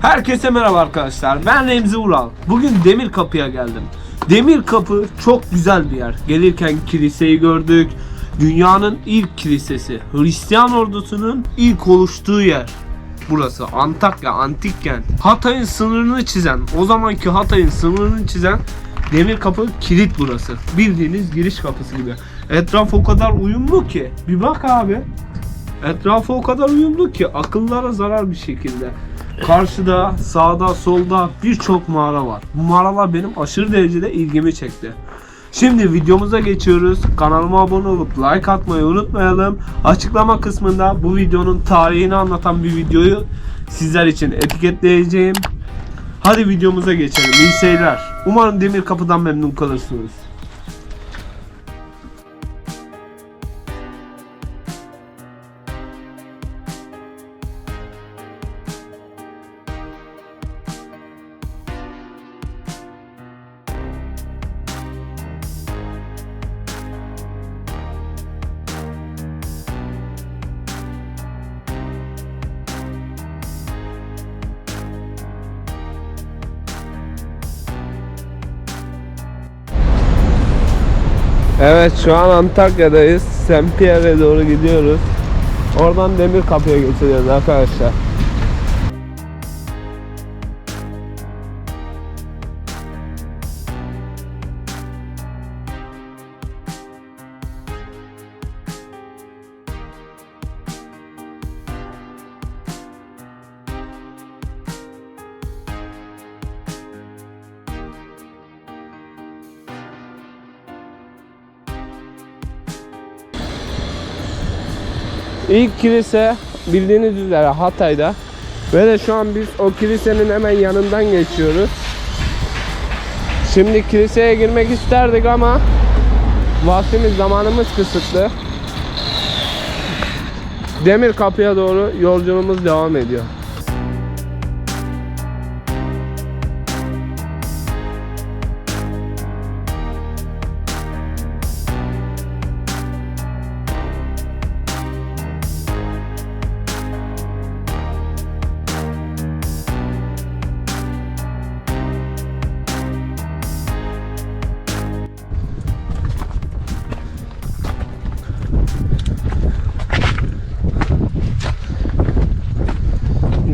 Herkese merhaba arkadaşlar. Ben Remzi Ural. Bugün Demir Kapı'ya geldim. Demir Kapı çok güzel bir yer. Gelirken kiliseyi gördük. Dünyanın ilk kilisesi. Hristiyan ordusunun ilk oluştuğu yer. Burası Antakya antik kent. Hatay'ın sınırını çizen, o zamanki Hatay'ın sınırını çizen Demir Kapı kilit burası. Bildiğiniz giriş kapısı gibi. Etraf o kadar uyumlu ki. Bir bak abi. Etrafı o kadar uyumlu ki akıllara zarar bir şekilde. Karşıda, sağda, solda birçok mağara var. Bu mağaralar benim aşırı derecede ilgimi çekti. Şimdi videomuza geçiyoruz. Kanalıma abone olup like atmayı unutmayalım. Açıklama kısmında bu videonun tarihini anlatan bir videoyu sizler için etiketleyeceğim. Hadi videomuza geçelim. İyi seyirler. Umarım Demir Kapı'dan memnun kalırsınız. Evet şu an Antakya'dayız. Saint Pierre'e doğru gidiyoruz. Oradan Demir Kapı'ya geçeceğiz arkadaşlar. İlk kilise bildiğiniz üzere Hatay'da. Ve de şu an biz o kilisenin hemen yanından geçiyoruz. Şimdi kiliseye girmek isterdik ama vaktimiz zamanımız kısıtlı. Demir kapıya doğru yolculuğumuz devam ediyor.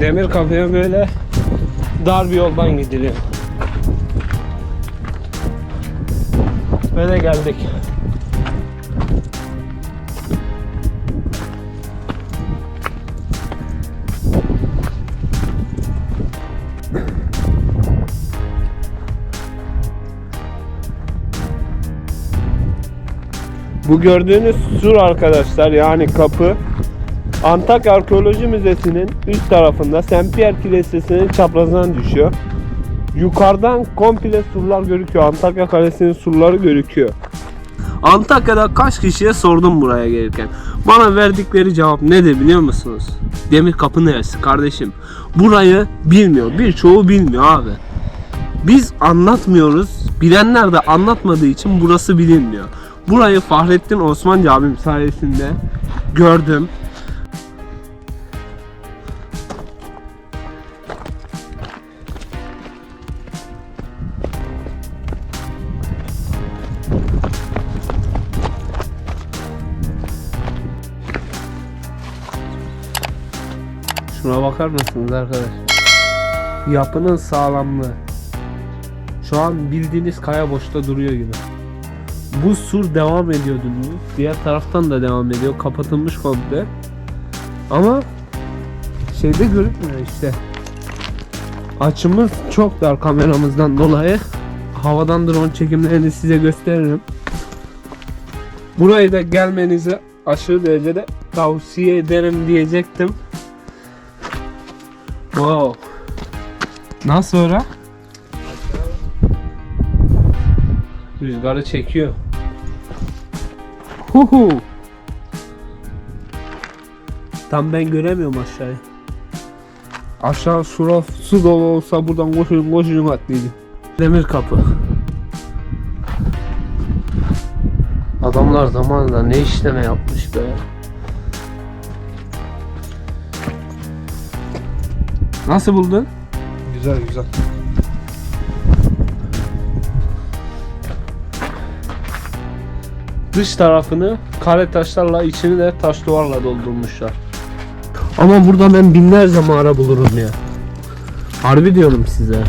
Demir kapıya böyle dar bir yoldan gidiliyor. Ve geldik. Bu gördüğünüz sur arkadaşlar yani kapı Antakya Arkeoloji Müzesi'nin üst tarafında Saint Pierre Kilisesi'nin çaprazına düşüyor. Yukarıdan komple surlar gözüküyor. Antakya Kalesi'nin surları gözüküyor. Antakya'da kaç kişiye sordum buraya gelirken. Bana verdikleri cevap nedir biliyor musunuz? Demir kapı neresi kardeşim? Burayı bilmiyor. Birçoğu bilmiyor abi. Biz anlatmıyoruz. Bilenler de anlatmadığı için burası bilinmiyor. Burayı Fahrettin Osmancı abim sayesinde gördüm. Bakar mısınız arkadaşlar? Yapının sağlamlığı. Şu an bildiğiniz kaya boşta duruyor gibi. Bu sur devam ediyor dümdüz. Diğer taraftan da devam ediyor. Kapatılmış komple. Ama şeyde görünmüyor işte. Açımız çok dar kameramızdan dolayı. Havadan drone çekimlerini size gösteririm. Burayı da gelmenizi aşırı derecede tavsiye ederim diyecektim. Wow. Nasıl öyle? Rüzgarı çekiyor. Huhu. Tam ben göremiyorum aşağıyı. Aşağı şura su dolu olsa buradan koşun koşun atlayacağım. Demir kapı. Adamlar zamanında ne işleme yapmış be. Nasıl buldun? Güzel güzel. Dış tarafını kare taşlarla içini de taş duvarla doldurmuşlar. Ama burada ben binlerce mağara bulurum ya. Harbi diyorum size.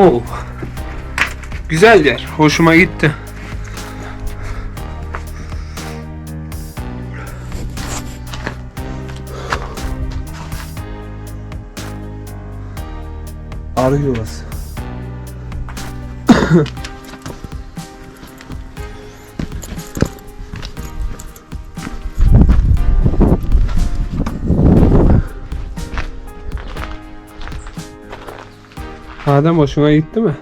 Oo. Güzel yer. Hoşuma gitti. Arı yuvası. Adem hoşuna gitti mi?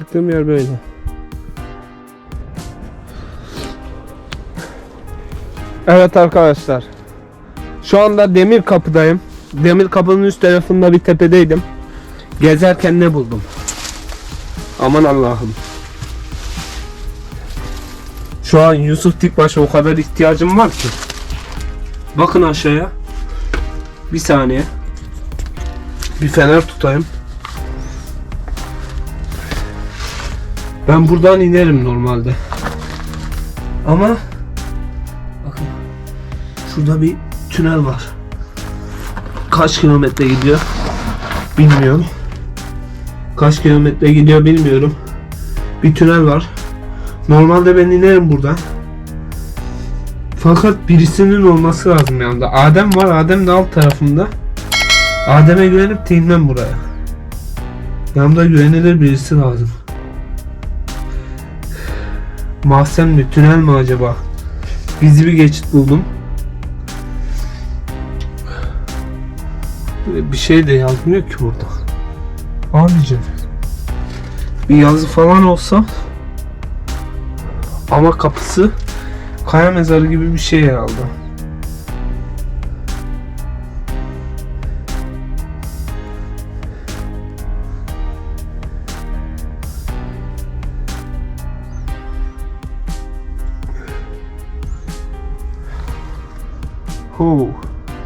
Çıktığım yer böyle. Evet arkadaşlar. Şu anda Demir Kapı'dayım. Demir Kapı'nın üst tarafında bir tepedeydim. Gezerken ne buldum? Aman Allah'ım. Şu an Yusuf Dikbaş'a o kadar ihtiyacım var ki. Bakın aşağıya. Bir saniye. Bir fener tutayım. Ben buradan inerim normalde. Ama bakın şurada bir tünel var. Kaç kilometre gidiyor bilmiyorum. Kaç kilometre gidiyor bilmiyorum. Bir tünel var. Normalde ben inerim buradan. Fakat birisinin olması lazım yanında. Adem var. Adem de alt tarafımda. Adem'e güvenip de inmem buraya. Yanımda güvenilir birisi lazım. Mahzen mi? Tünel mi acaba? Gizli bir geçit buldum. Bir şey de yazmıyor ki burada. Abicim. Bir yazı falan olsa ama kapısı kaya mezarı gibi bir şey herhalde. Huu,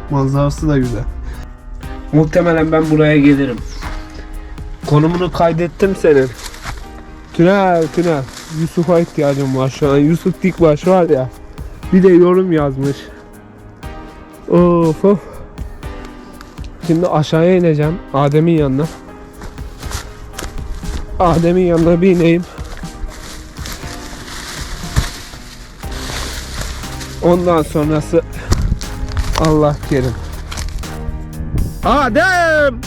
manzarası da güzel. Muhtemelen ben buraya gelirim. Konumunu kaydettim senin. Tünel, tünel. Yusuf'a ihtiyacım var şu an. Yusuf Dikbaş var ya. Bir de yorum yazmış. Of of. Şimdi aşağıya ineceğim. Adem'in yanına. Adem'in yanına bir ineyim. Ondan sonrası Allah kerim. Adem!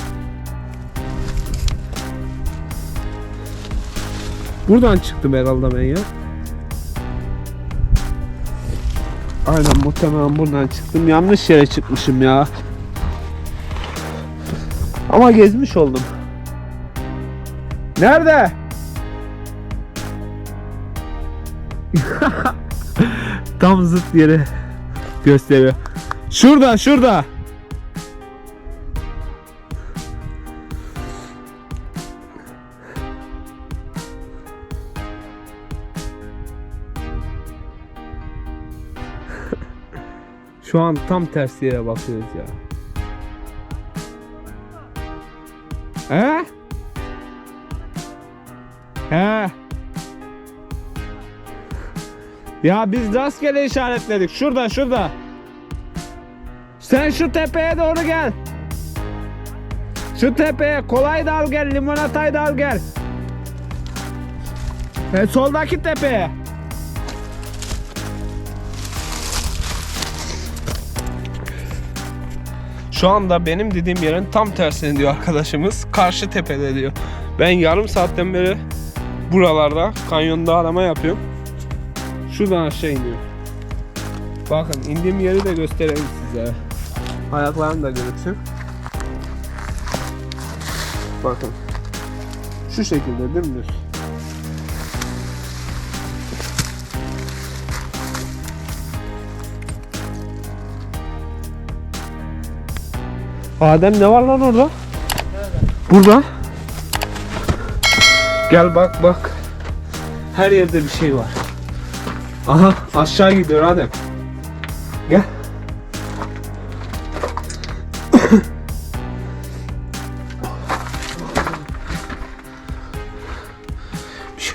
Buradan çıktım herhalde ben ya. Aynen muhtemelen buradan çıktım. Yanlış yere çıkmışım ya. Ama gezmiş oldum. Nerede? Tam zıt yere gösteriyor. Şurada, şurada. Şu an tam tersi yere bakıyoruz ya. He? He? Ya biz rastgele işaretledik. Şurada şurada. Sen şu tepeye doğru gel. Şu tepeye kolay da al gel, limonatayı da al gel. E, soldaki tepeye. Şu anda benim dediğim yerin tam tersine diyor arkadaşımız. Karşı tepede diyor. Ben yarım saatten beri buralarda kanyonda arama yapıyorum. Şuradan aşağı iniyor. Bakın indiğim yeri de göstereyim size. Ayaklarım da görürsün. Bakın. Şu şekilde dümdüz. Adem ne var lan orada? Burada. Gel bak bak. Her yerde bir şey var. Aha aşağı gidiyor Adem. Gel.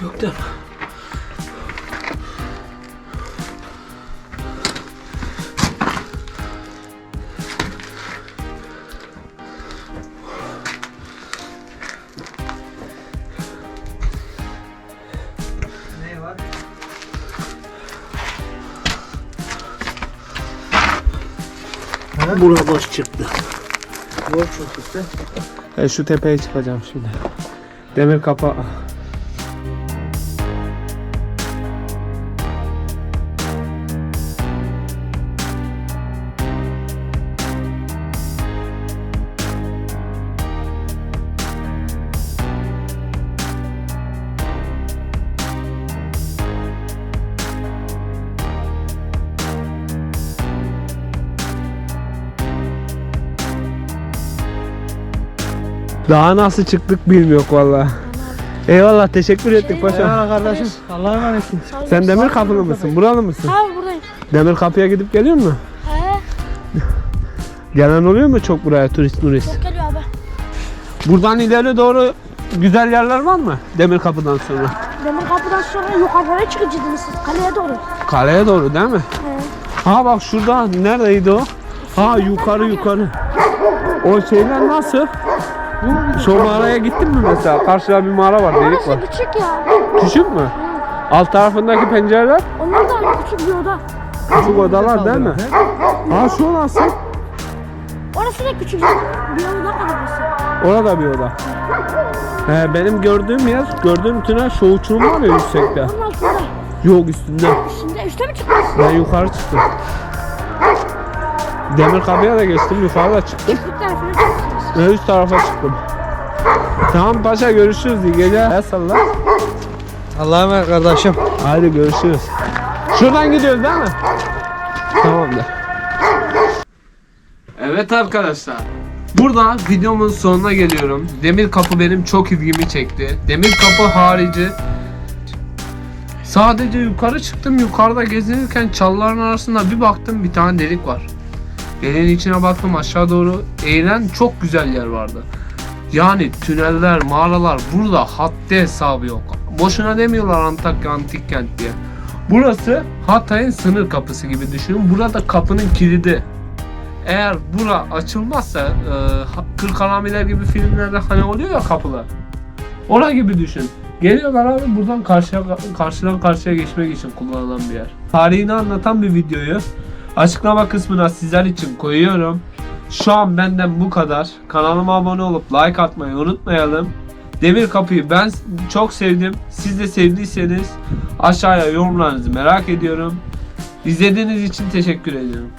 Mi? Bura boş çıktı. Boş çıktı. E, şu tepeye çıkacağım şimdi. Demir kapa. Daha nasıl çıktık bilmiyor valla. Eyvallah teşekkür ettik paşa. Eyvallah kardeşim. Allah'a emanetsin. Sen demir kapılı mısın? Buralı mısın? Abi buradayım. Demir kapıya gidip geliyor mu? He. Gelen oluyor mu çok buraya turist turist? Çok geliyor abi. Buradan ileri doğru güzel yerler var mı? Demir kapıdan sonra. Demir kapıdan sonra yukarılara çıkacaksınız siz. Kaleye doğru. Kaleye doğru değil mi? He. Ha bak şurada neredeydi o? Ha yukarı yukarı. O şeyler nasıl? Şu mağaraya gittin mi mesela? Karşıda bir mağara var, delik Orası var. küçük ya. Küçük mü? Alt tarafındaki pencereler Onlar da küçük bir oda. küçük odalar değil mi? Ha şu nasıl? Orası da küçük bir oda kadar orası. Orada bir oda. He, benim gördüğüm yer, gördüğüm tünel şu uçurum var ya yüksekte. Onun altında. Yok üstünde. Şimdi üstte mi çıktınız? Ben yukarı çıktım. Demir kapıya da geçtim, yukarıda çıktım. Bir tarafına çıktınız. Üst tarafa çıktım. Tamam paşa görüşürüz iyi geceler. El salla. Allah'a emanet kardeşim. Hadi görüşürüz. Şuradan gidiyoruz değil mi? Tamamdır. Evet arkadaşlar. Burada videomun sonuna geliyorum. Demir kapı benim çok ilgimi çekti. Demir kapı harici Sadece yukarı çıktım. Yukarıda gezinirken çalıların arasında bir baktım bir tane delik var. Deliğin içine baktım aşağı doğru eğilen çok güzel yer vardı. Yani tüneller, mağaralar burada haddi hesabı yok. Boşuna demiyorlar Antakya Antik Kent diye. Burası Hatay'ın sınır kapısı gibi düşünün. Burada kapının kilidi. Eğer bura açılmazsa e, ha- Kırk Haramiler gibi filmlerde hani oluyor ya kapılar. Ona gibi düşün. Geliyorlar abi buradan karşıya karşıdan karşıya geçmek için kullanılan bir yer. Tarihini anlatan bir videoyu açıklama kısmına sizler için koyuyorum. Şu an benden bu kadar. Kanalıma abone olup like atmayı unutmayalım. Demir Kapı'yı ben çok sevdim. Siz de sevdiyseniz aşağıya yorumlarınızı merak ediyorum. İzlediğiniz için teşekkür ediyorum.